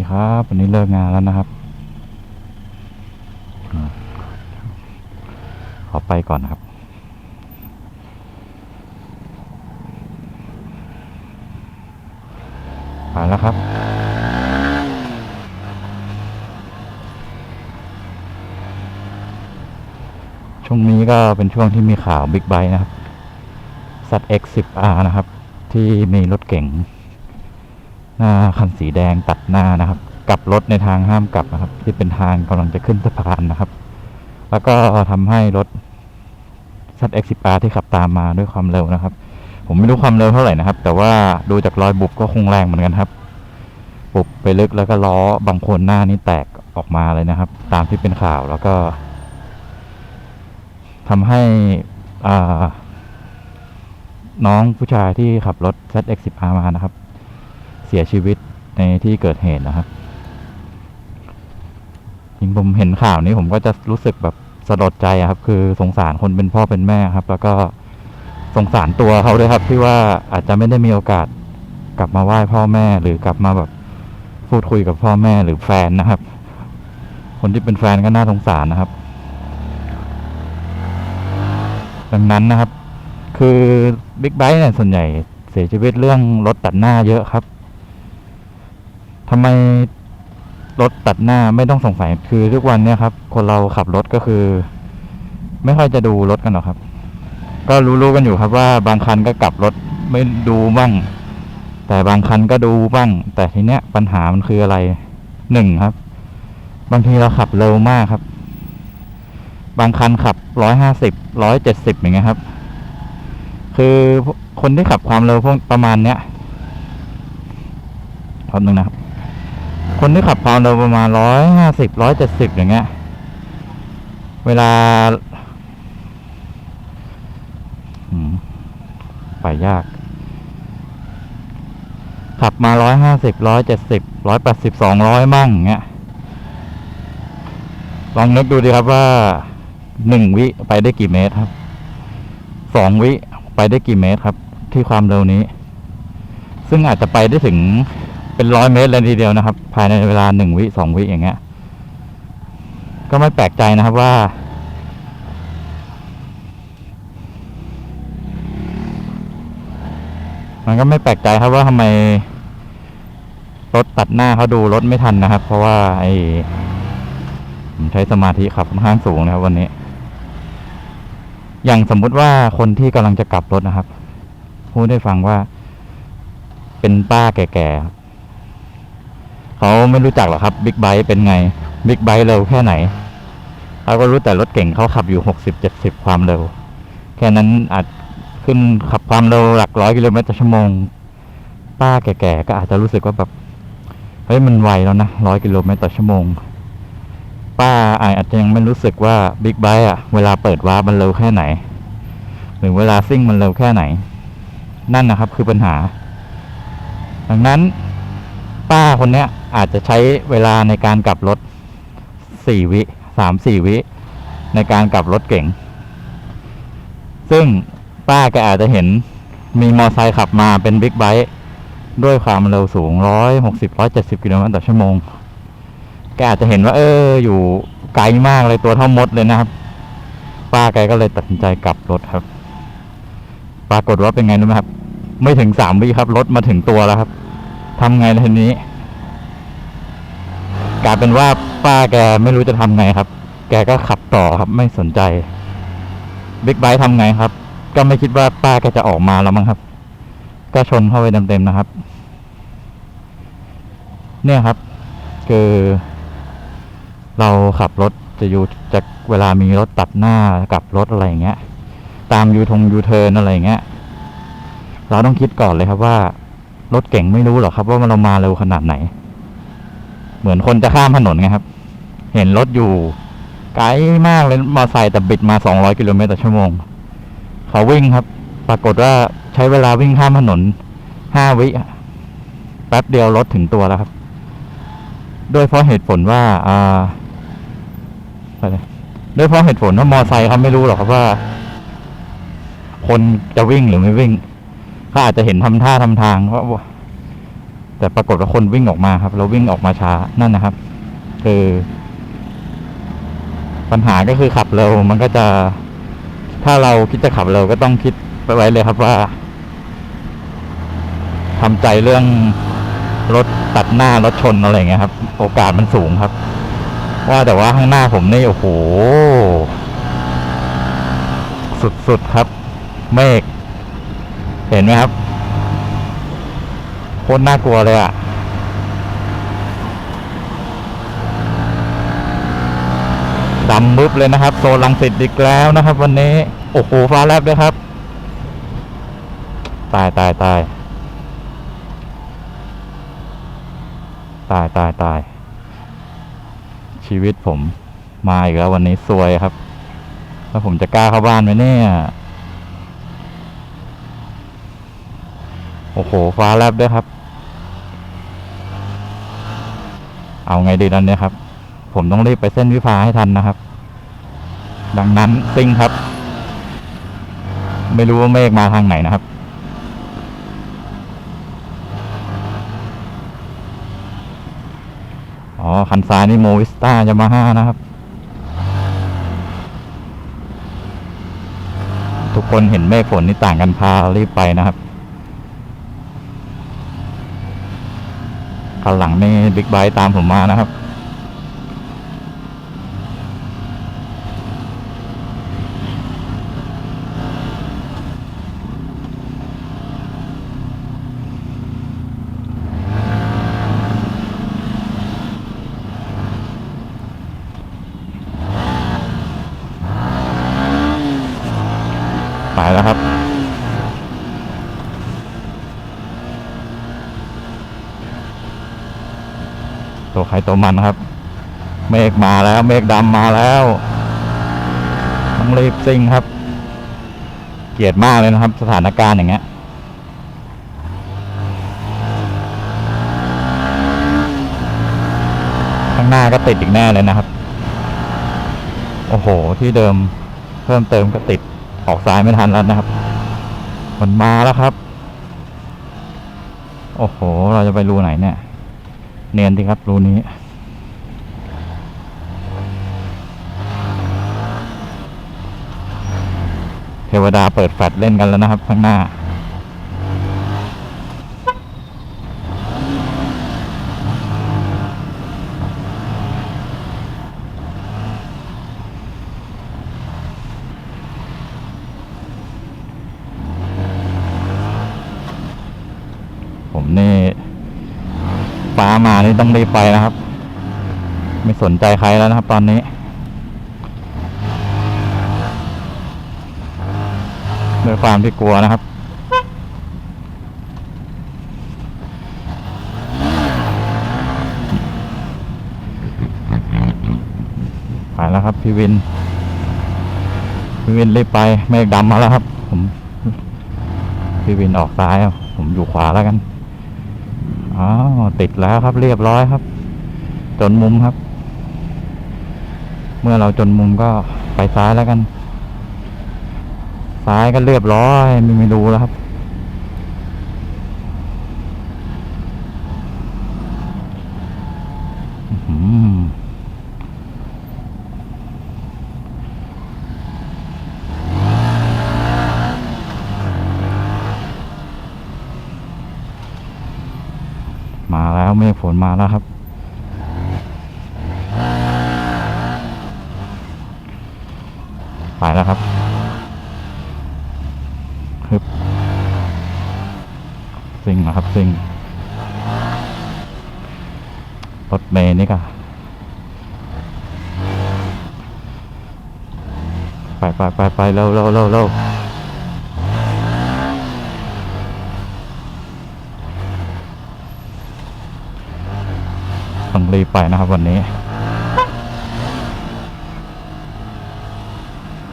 ดีครับวันนี้เลิกงานแล้วนะครับ ขอไปก่อนนะครับไปแล้วครับ ช่วงนี้ก็เป็นช่วงที่มีข่าวบิ๊กไบค์นะครับ ZX 10R นะครับ ที่มีรถเก๋ง หน้าคันสีแดงตัดหน้านะครับ กลับรถในทางห้ามกลับนะครับ ที่เป็นทางกำลังจะขึ้นสะพานนะครับ แล้วก็ทำให้รถ ZX 10R ที่ขับตามมาด้วยความเร็วนะครับ ผมไม่รู้ความเร็วเท่าไหร่นะครับ แต่ว่าดูจากรอยบุบก็คงแรงเหมือนกันครับ บุบไปลึกแล้วก็ล้อบางคนหน้านี่แตกออกมาเลยนะครับ ตามที่เป็นข่าวแล้วก็ทำให้อ่าน้องผู้ชายที่ขับรถ ZX 10R มานะครับ เสียชีวิตในที่เกิดเหตุนะครับจริงผมเห็นข่าวนี้ผมก็จะรู้สึกแบบสลดใจครับ คือสงสารคนเป็นพ่อเป็นแม่ครับ แล้วก็สงสารตัวเขาด้วยครับ ที่ว่าอาจจะไม่ได้มีโอกาสกลับมาไหว้พ่อแม่หรือกลับมาแบบพูดคุยกับพ่อแม่หรือแฟนนะครับ คนที่เป็นแฟนก็น่าสงสารนะครับ ดังนั้นนะครับ คือบิ๊กไบค์เนี่ยส่วนใหญ่เสียชีวิตเรื่องรถตัดหน้าเยอะครับ ทำไมรถตัดหน้าไม่ต้องสงสัยคือทุกวันเนี่ยครับ คนเราขับรถก็คือ ไม่ค่อยจะดูรถกันหรอกครับ ก็รู้ๆกันอยู่ครับว่าบางคันก็กลับรถไม่ดูบ้าง แต่บางคันก็ดูบ้าง แต่ทีเนี้ยปัญหามันคืออะไรหนึ่งครับ บางทีเราขับเร็วมากครับ บางคันขับร้อยห้าสิบร้อยเจ็ดสิบอย่างเงี้ยครับ คือคนที่ขับความเร็วพวกประมาณเนี้ยครับนึงนะครับ คนที่ขับความเร็วประมาณร้อยห้าสิบร้อยเจ็ดสิบอย่างเงี้ย เวลา ไปยาก ขับมาร้อยห้าสิบร้อยเจ็ดสิบร้อยแปดสิบสองร้อยมั่งอย่างเงี้ย ลองนึกดูดีครับว่าหนึ่งวิไปได้กี่เมตรครับ สองวิไปได้กี่เมตรครับ ที่ความเร็วนี้ ซึ่งอาจจะไปได้ถึง เป็นร้อยเมตรเลยทีเดียวนะครับ ภายในเวลาหนึ่งวิสองวิอย่างเงี้ย ก็ไม่แปลกใจนะครับว่า มันก็ไม่แปลกใจครับว่าทำไมรถตัดหน้าเขาดูรถไม่ทันนะครับ เพราะว่าไอ้ผมใช้สมาธิขับค่อนข้างสูงนะครับวันนี้ อย่างสมมุติว่าคนที่กำลังจะกลับรถนะครับ พูดได้ฟังว่า เป็นป้าแก่ๆครับ เขาไม่รู้จักหรอกครับบิ๊กไบค์เป็นไงบิ๊กไบค์เร็วแค่ไหนเขาก็รู้แต่รถเก่งเขาขับอยู่หกสิบเจ็ดสิบความเร็ว แค่นั้นอาจขึ้นขับความเร็วหลักร้อยกิโลเมตรต่อชั่วโมง ป้าแก่ๆก็อาจจะรู้สึกว่าแบบเฮ้ยมันไวแล้วนะร้อยกิโลเมตรต่อชั่วโมง ป้าอาจจะยังไม่รู้สึกว่าบิ๊กไบค์อะเวลาเปิดวาร์มันเร็วแค่ไหนหรือเวลาซิ่งมันเร็วแค่ไหน นั่นนะครับคือปัญหา ดังนั้น ป้าคนเนี้ยอาจจะใช้เวลาในการกลับรถสี่วิสามสี่วิ ในการกลับรถเก่ง ซึ่งป้าแกอาจจะเห็นมีมอเตอร์ไซค์ขับมาเป็นบิ๊กไบค์ด้วยความเร็วสูงร้อยหกสิบร้อยเจ็ดสิบกิโลเมตรต่อชั่วโมง แกอาจจะเห็นว่า เออ อยู่ไกลมากเลยตัวเท่ามดเลยนะครับ ป้าแกก็เลยตัดสินใจกลับรถครับ ปรากฏว่าเป็นไงรู้ไหมครับ ไม่ถึงสามวิครับ รถมาถึงตัวแล้วครับ ทำไงทีนี้กลายเป็นว่าป้าแกไม่รู้จะทำไงครับ แกก็ขับต่อครับไม่สนใจบิ๊กไบค์ทำไงครับ ก็ไม่คิดว่าป้าแกจะออกมาแล้วมั้งครับ ก็ชนเข้าไปเต็มๆนะครับ เนี่ยครับ คือ เราขับรถจะอยู่จากเวลามีรถตัดหน้ากับรถอะไรอย่างเงี้ย ตามยูทงยูเทิร์นอะไรอย่างเงี้ย เราต้องคิดก่อนเลยครับว่า รถเก่งไม่รู้หรอกครับ ว่ามันเรามาเร็วขนาดไหน เหมือนคนจะข้ามถนนไงครับ เห็นรถอยู่ไกลมากเลยมอเตอร์ไซค์แต่บิดมาสองร้อยกิโลเมตรต่อชั่วโมง เขาวิ่งครับ ปรากฏว่าใช้เวลาวิ่งข้ามถนนห้าวิแป๊บเดียวรถถึงตัวแล้วครับด้วยเพราะเหตุผลว่าอ่าไปเลยด้วยเพราะเหตุผลว่ามอไซค์เขาไม่รู้หรอกครับว่า คนจะวิ่งหรือไม่วิ่ง เขาอาจจะเห็นทำท่าทำทางว่าแต่ปรากฏว่าคนวิ่งออกมาครับ เราวิ่งออกมาช้านั่นนะครับ คือ ปัญหาก็คือขับเร็วมันก็จะ ถ้าเราคิดจะขับเร็วก็ต้องคิดไปไว้เลยครับว่าทำใจเรื่องรถตัดหน้ารถชนอะไรเงี้ยครับ โอกาสมันสูงครับ ว่าแต่ว่าข้างหน้าผมนี่โอ้โห สุดๆครับ เมฆ เห็นไหมครับโคตรน่ากลัวเลยอะดำมึบเลยนะครับ โซลังสิตอีกแล้วนะครับ วันนี้ โอ้โหฟ้าแลบด้วยครับ ตายตายตายตายตายตายชีวิตผมมาอีกแล้ววันนี้ซวยครับ แล้วผมจะกล้าเข้าบ้านไหมเนี่ย อ้โห ฟ้าแลบด้วยครับ เอาไงดีนั่นเนี่ยครับ ผมต้องรีบไปเส้นวิภาให้ทันนะครับ ดังนั้นซิ่งครับ ไม่รู้ว่าเมฆมาทางไหนนะครับ อ๋อ คันซ้ายนี่โมวิสต้ายามาฮ่านะครับ ทุกคนเห็นเมฆฝนนี่ต่างกันพารีบไปนะครับ คันหลังนี่บิ๊กไบค์ตามผมมานะครับ ไปแล้วครับ ตัว ใครตัวมันครับ เมฆมาแล้ว เมฆดำมาแล้วต้องรีบซิ่งครับ เกลียดมากเลยนะครับ สถานการณ์อย่างเงี้ยข้างหน้าก็ติดอีกแน่เลยนะครับ โอ้โห ที่เดิมเพิ่มเติมก็ติดออกซ้ายไม่ทันแล้วนะครับ มันมาแล้วครับ โอ้โห เราจะไปรูไหนเนี่ย เนียนดีครับรูนี้ เทวดาเปิดแฟลชเล่นกันแล้วนะครับ ข้างหน้า ผมนี่ ฟ้ามานี่ต้องรีบไปนะครับ ไม่สนใจใครแล้วนะครับ ตอนนี้ด้วยความที่กลัวนะครับไปแล้วครับพี่วิน พี่วินรีบไปเมฆดำมาแล้วครับ ผม พี่วินออกซ้าย ผมอยู่ขวาแล้วกัน อ๋อติดแล้วครับเรียบร้อยครับ จนมุมครับ เมื่อเราจนมุมก็ไปซ้ายแล้วกัน ซ้ายก็เรียบร้อยไม่ไม่รู้แล้วครับ อื้อหือ มาแล้วเมฆฝนมาแล้วครับ ไปแล้วครับฮึบซิงนะครับซิงรถเมย์นี่ก็ไปไปไปไปเร็วเร็วเร็วเร็วต้อง รีบไปนะครับวันนี้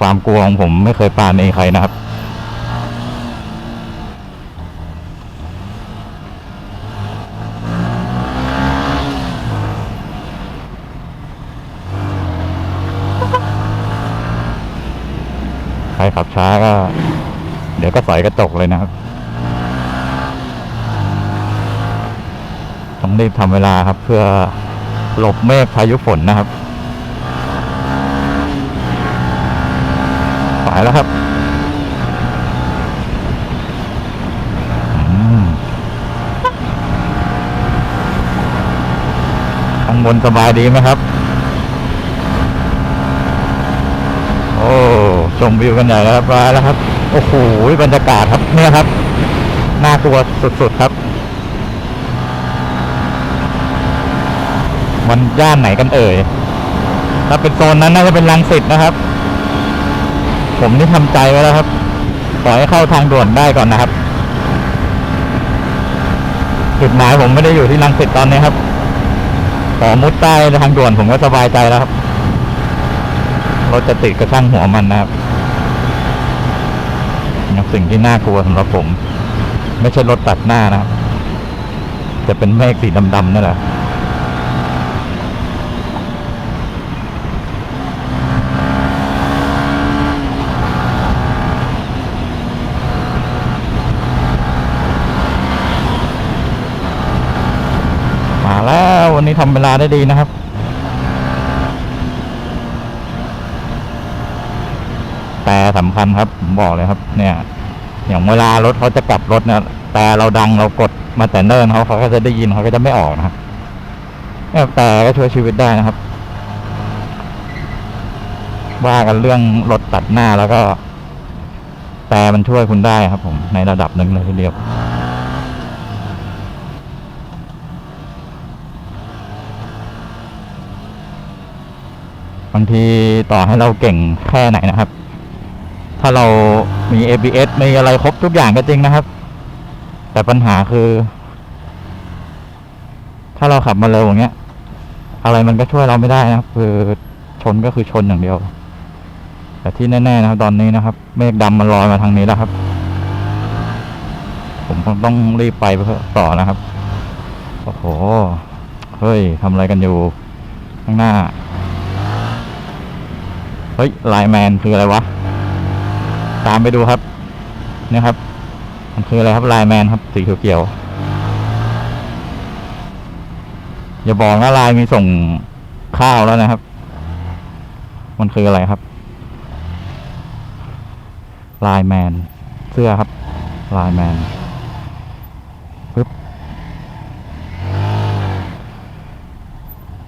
ความกลัวของผมไม่เคยปราณีใครนะครับ ใครขับช้าก็ เดี๋ยวก็ใส่กระจกเลยนะครับ รีบทำเวลาครับ เพื่อหลบเมฆพายุฝนนะครับไปแล้วครับข้างบนสบายดีไหมครับ โอ้ชมวิวกันใหญ่แล้วครับมาแล้วครับ โอ้โหบรรยากาศครับเนี่ยครับน่ากลัวสุดๆครับ มันย่านไหนกันเอ่ยถ้าเป็นโซนนั้นน่าจะเป็นลังสิตนะครับ ผมนี่ทำใจไว้แล้วครับ ขอให้เข้าทางด่วนได้ก่อนนะครับ จุดหมายผมไม่ได้อยู่ที่ลังสิตตอนนี้ครับ ขอมุดใต้ทางด่วนผมก็สบายใจแล้วครับ รถจะติดกระช่างหัวมันนะครับสิ่งที่น่ากลัวสำหรับผม ไม่ใช่รถตัดหน้านะครับ จะเป็นเมฆสีดำๆนั่นแหละ มาแล้ วันนี้ทำเวลาได้ดีนะครับแต่สำคัญครับผมบอกเลยครับ เนี่ย อย่างเวลารถเขาจะกลับรถเนี่ยแต่เราดังเรากดมาแต่เนิ่นเขาเขาก็จะได้ยินเขาก็จะไม่ออกนะครับแต่ก็ช่วยชีวิตได้นะครับว่ากันเรื่องรถตัดหน้าแล้วก็ แต่มันช่วยคุณได้ครับผมในระดับหนึ่งเลยทีเดียวางทีต่อให้เราเก่งแค่ไหนนะครับ ถ้าเรามี ABS มีอะไรครบทุกอย่างก็จริงนะครับ แต่ปัญหาคือ ถ้าเราขับมาเร็วอย่างเงี้ย อะไรมันก็ช่วยเราไม่ได้นะครับ คือชนก็คือชนอย่างเดียว แต่ที่แน่ๆนะครับตอนนี้นะครับ เมฆดำมันลอยมาทางนี้แล้วครับ ผมคงต้องรีบไปเพื่อต่อนะครับ โอ้โห เฮ้ยทำอะไรกันอยู่ ข้างหน้า เฮ้ยไลแมนคืออะไรวะ ตามไปดูครับเนี่ยครับ มันคืออะไรครับไลแมนครับ สีเขียวๆอย่าบอกนะไลมีส่งข้าวแล้วนะครับ มันคืออะไรครับไลน์แมน เสื้อครับไลน์แมนปึ๊บ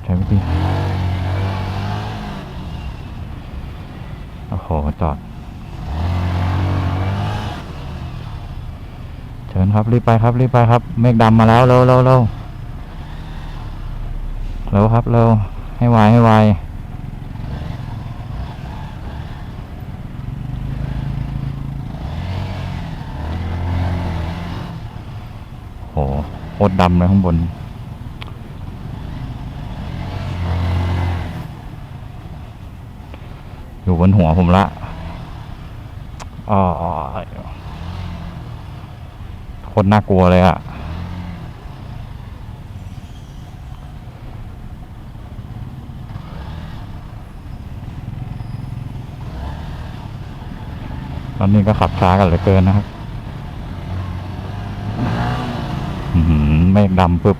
ใช้วิธี โอ้โห จอด เชิญครับ รีบไปครับ รีบไปครับ เมฆดำมาแล้วเร็วเร็วเร็วเร็วครับเร็วให้ไวให้ไวโอ้โหโคตรดำเลยข้างบนอยู่บนหัวผมละ อ๋อคนน่ากลัวเลยอะตอนนี้ก็ขับช้ากันเหลือเกินนะครับหือเมฆดำปึ๊บ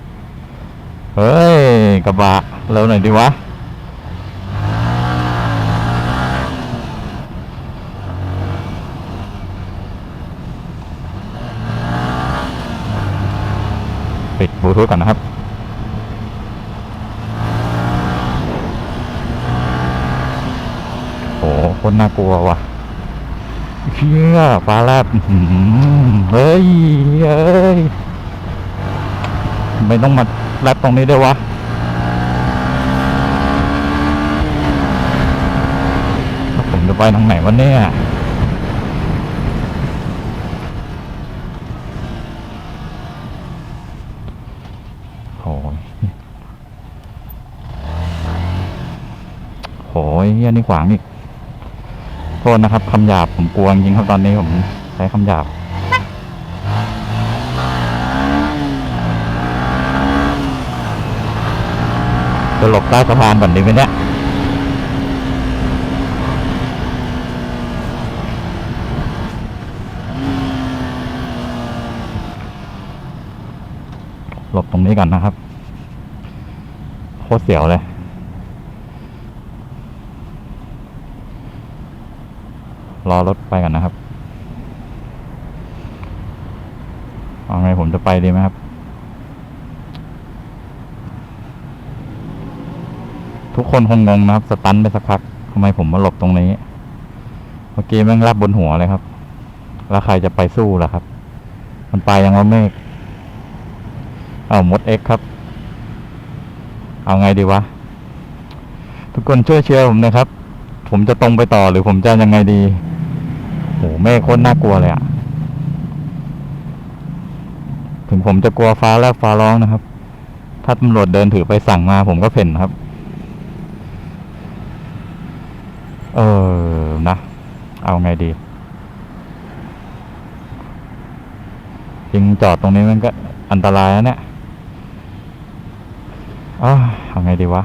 เฮ้ย กระบะเร็วหน่อยดีวะ บลูทูธก่อนนะครับโหคนน่ากลัวว่ะเชี่ยฟ้าแลบเฮ้ยเฮ้ยไม่ต้องมาแลบตรงนี้ด้วยวะแล้วผมจะไปทางไหนวะเนี่ย โหยโห ยเฮียนี่ขวางอีกโทษนะครับคำหยาบผมกลัวจริงครับตอนนี้ผมใช้คำหยาบจะหลบใต้สะพานแบบนี้ไหมเนี่ยหลบตรงนี้ก่อนนะครับ โคตรเสียวเลย รอรถไปกันนะครับเอาไงผมจะไปดีไหมครับ ทุกคนคงงงนะครับ สตันไปสักพักทำไมผมมาหลบตรงนี้ เมื่อกี้แม่งรับบนหัวเลยครับ แล้วใครจะไปสู้ล่ะครับ มันไปยังว่าเมฆเอามดเอ็กครับ เอาไงดีวะ ทุกคนช่วยเชียร์ผมนะครับ ผมจะตรงไปต่อหรือผมจะยังไงดีโหเมฆโคตรน่ากลัวเลยอะถึงผมจะกลัวฟ้าแลบฟ้าร้องนะครับ ถ้าตำรวจเดินถือไปสั่งมา ผมก็เพ่นครับ เออนะ เอาไงดีจริงจอดตรงนี้มันก็อันตรายนะเนี่ยอ้าวเอาไงดีวะ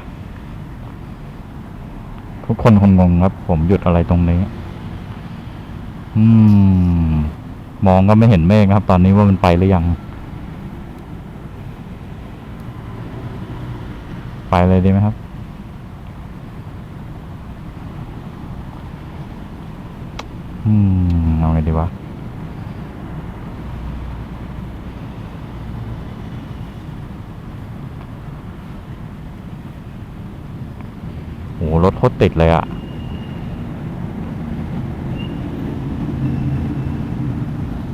ทุกคนคงงงครับ ผมหยุดอะไรตรงนี้ อืม มองก็ไม่เห็นเมฆครับ ตอนนี้ว่ามันไปหรือยัง ไปเลยดีไหมครับ อืม เอาไงดีวะ โคตรติดเลยอะ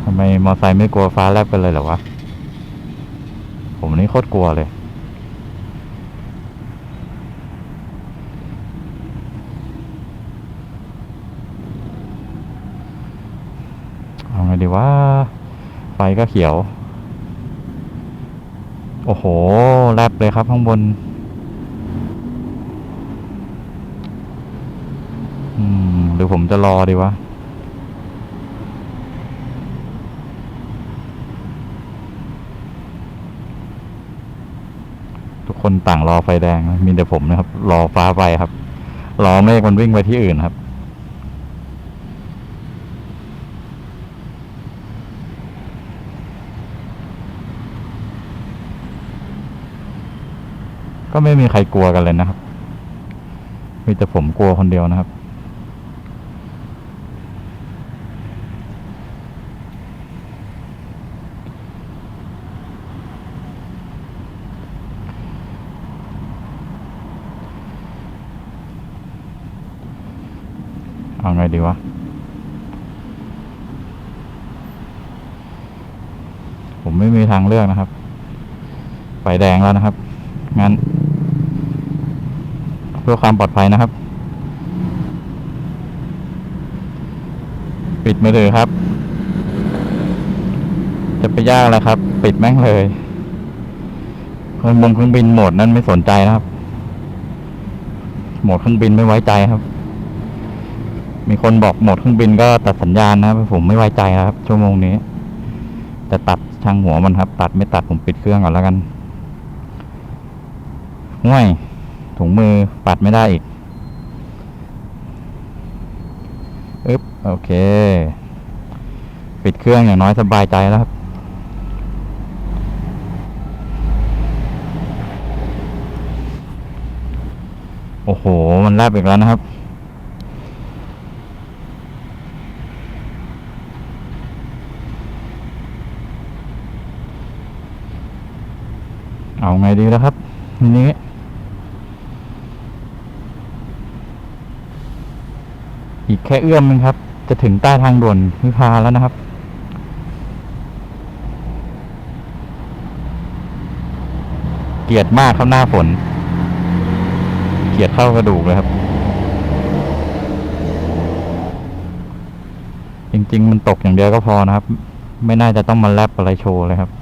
ทำไมมอไซค์ไม่กลัวฟ้าแลบกันเลยเหรอวะ ผมนี่โคตรกลัวเลย เอาไงดีวะ ไฟก็เขียว โอ้โห แลบเลยครับข้างบน อืม หรือ ผมจะรอดีวะ ทุกคนต่างรอไฟแดง มีแต่ผมนะครับ รอฟ้าไปครับ รอเมฆมันวิ่งไปที่อื่นครับก็ไม่มีใครกลัวกันเลยนะครับ มีแต่ผมกลัวคนเดียวนะครับ เอาไง ดีวะ ผมไม่มีทางเลือกนะครับ ไฟแดงแล้วนะครับ งั้น เพื่อความปลอดภัยนะครับ ปิดมือถือครับ จะไปยากอะไรครับ ปิดแม่งเลยเครื่องบงเครื่องบินโหมดนั้นไม่สนใจนะครับ โหมดเครื่องบินไม่ไว้ใจครับ มีคนบอกหมดเครื่องบินก็ตัดสัญญาณนะครับผมไม่ไว้ใจนะครับ ชั่วโมงนี้ แต่ตัดช่างหัวมันครับ ตัดไม่ตัดผมปิดเครื่องก่อนแล้วกันห่วยถุงมือปัดไม่ได้อีกอึ๊บโอเค ปิดเครื่องอย่างน้อยสบายใจแล้วครับโอ้โห มันแลบอีกแล้วนะครับ เอาไงดีแล้วครับทีนี้อีกแค่เอื้อมนึงครับ จะถึงใต้ทางด่วนวิภาแล้วนะครับ เกลียดมากครับหน้าฝน เกลียดเข้ากระดูกเลยครับ จริง ๆ มันตกอย่างเดียวก็พอนะครับ ไม่น่าจะต้องมาแลบอะไรโชว์เลยครับ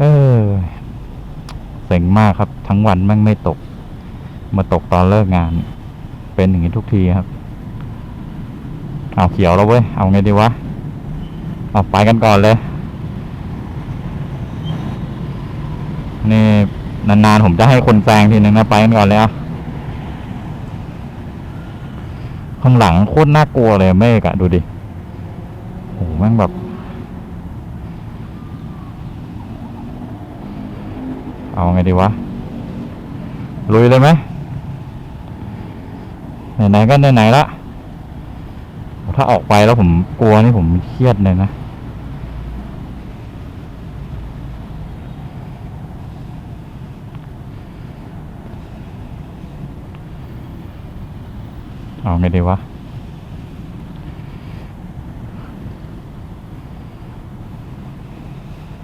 เออเซ็งมากครับ ทั้งวันแม่งไม่ตก มาตกตอนเลิกงาน เป็นอย่างนี้ทุกทีครับ เอาเขียวแล้วเว้ย เอาไงดีวะ เอาไปกันก่อนเลย นี่นานๆผมจะให้คนแซงทีนึงนะไปกันก่อนเลยอะข้างหลังโคตรน่ากลัวเลยเมฆอะดูดิโอ้โหแม่งแบบ เอาไงดีวะ ลุยเลยไหมไหนๆก็ไหนๆละถ้าออกไปแล้วผมกลัวนี่ผมเครียดเลยนะ เอาไงดีวะ